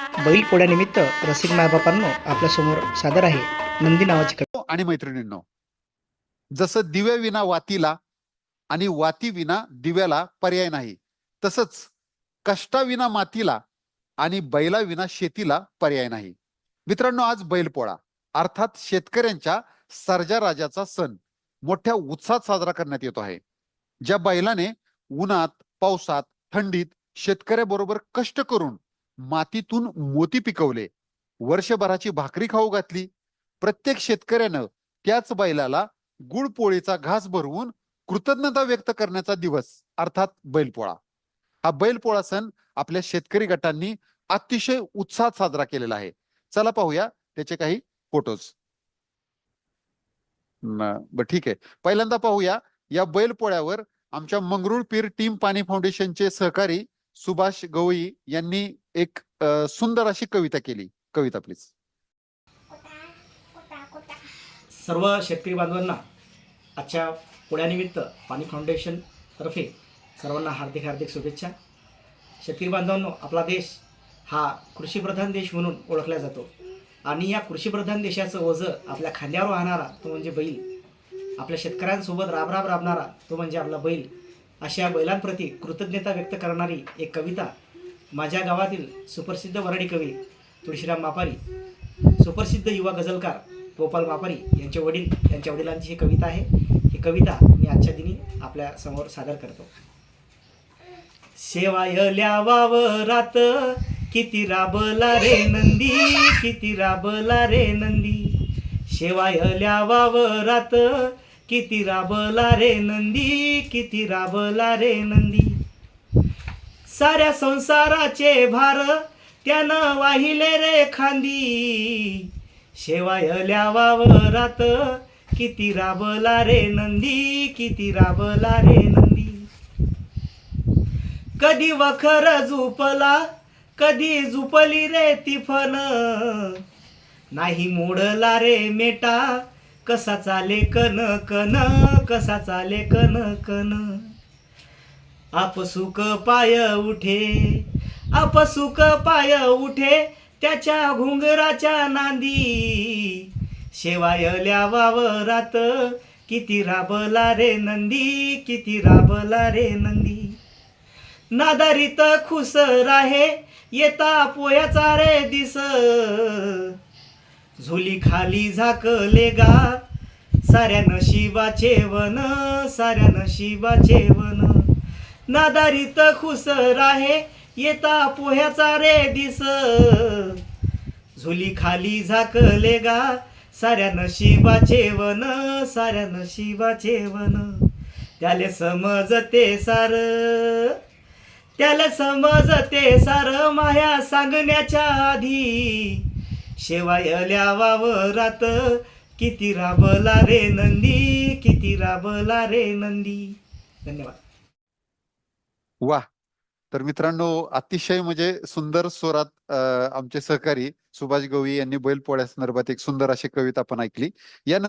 बैलपोळ्यानिमित्त रसिक मायबापांनो आपल्यासमोर सादर आहे नंदी नावाची कविता आणि मैत्रिणींनो जसं दिव्याविना वातीला आणि वातीविना दिव्याला पर्याय नाही तसंच कष्टाविना मातीला आणि बैलाविना शेतीला पर्याय नाही. मित्रांनो आज बैलपोळा अर्थात शेतकऱ्यांच्या सर्जा राजाचा सण मोठ्या उत्साहात साजरा करण्यात येतो आहे. ज्या बैलाने उन्हात पावसात थंडीत शेतकऱ्याबरोबर कष्ट करून मातीतून मोती पिकवले. वर्षभराची भाकरी खाऊ घातली. प्रत्येक शेतकऱ्यानं त्याच बैलाला गुळ पोळीचा घास भरवून कृतज्ञता व्यक्त करण्याचा दिवस अर्थात बैलपोळा. हा बैलपोळा सण आपल्या शेतकरी गटांनी अतिशय उत्साहात साजरा केलेला आहे. चला पाहूया त्याचे काही फोटोज बर ठीक आहे. पहिल्यांदा पाहूया या बैलपोळ्यावर आमच्या मंगरुळपीर टीम पाणी फाउंडेशनचे सहकारी सुभाष गवई यांनी एक सुंदर अशी कविता केली. कविता प्लीज सर्व शेतकरी बांधवांना आजच्या पोळ्यानिमित्त पाणी फाउंडेशन तर्फे सर्वांना हार्दिक हार्दिक शुभेच्छा. शेतकरी बांधवांनो आपला देश हा कृषीप्रधान देश म्हणून ओळखला जातो. आणि या कृषीप्रधान देशाचं ओझं आपल्या खांद्यावर वाहणारा तो म्हणजे बैल. आपल्या शेतकऱ्यांसोबत राब राब राबणारा तो म्हणजे आपला बैल. अशा बैलांप्रती कृतज्ञता व्यक्त करणारी एक कविता माझ्या गावातील सुप्रसिद्ध वराडी कवी तुळशीराम मापारी सुप्रसिद्ध युवा गझलकार गोपाल मापारी यांचे वडील यांच्या वडिलांची ही कविता आहे. ही कविता मी आजच्या दिनी आपल्यासमोर सादर करतो. सेवायल्या वावरात किती राबला रे नंदी किती राबला रे नंदी. शेवायल्या वावरात किती राबला रे नंदी किती राबला रे नंदी. साऱ्या संसाराचे भार त्यानं वाहिले रे खांदी. शेवायल्या वावरात किती राबला रे नंदी किती राबला रे नंदी. कधी वखर झुपला कधी झुपली रे तिफन नाही मोडला रे मेटा कसा चाले कन कन कसा चाले कन कन आपसुक पाय उठे आपसुक पाय उठे त्याच्या घुंगराच्या नांदी. शेवायल्या वावरात किती राबला रे नंदी किती राबला रे नंदी. नादारीत खुस राहे येता पोयाचा रे दिस. झोली खाली झाकले गा साऱ्या नशिबाचे वन साऱ्या नशिबाचे वन. नादारीत खुस राहे येता पोह्याचा रे दिस. झुली खाली झाकले गा. साऱ्या नशिबाचे वन साऱ्या नशिबाचे वन. त्याले समजते सार. त्याला समजते सार माया सांगण्याच्या आधी. शेवायल्या वावरात. किती राबला रे नंदी किती राबला रे नंदी. धन्यवाद. वा. तर मित्रांनो अतिशय म्हणजे सुंदर स्वरात आमचे सहकारी सुभाष गवई यांनी बैलपोळ्या संदर्भात एक सुंदर अशी कविता पण ऐकली. या